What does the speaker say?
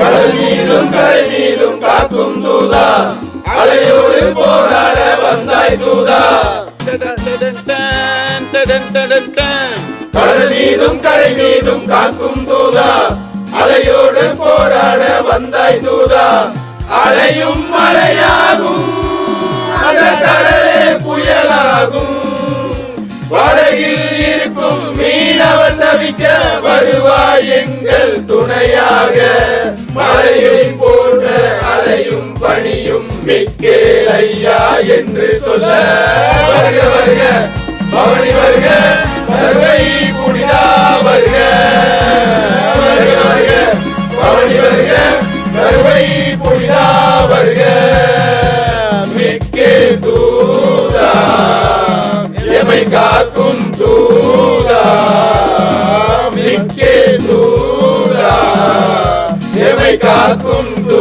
கடல் மீதும் கரை மீதும் காக்கும் தூதா. அலையோடு போராட வந்தாய் தூதா. கடல் மீதும் கரை மீதும் காக்கும் தூதா. அலையோடு போராட வந்தாய் தூதா. அலையும் மழையாகும். அந்த கடலே புயலாகும். படகில் இருக்கும் மீனவன் தவிக்க வருவாய் எங்கள் துணையாக. பணியும் மிக்கேல் ஐயா என்று சொல்ல வருக வருக. பவனி வருக வருகை புனிதா வருக. வருக வருக. பவனி வருக வருகை புனிதா வருக. மிக்கே தூதா எமை காக்கும் தூதா. மிக்கே தூதா எமை காக்கும் தூ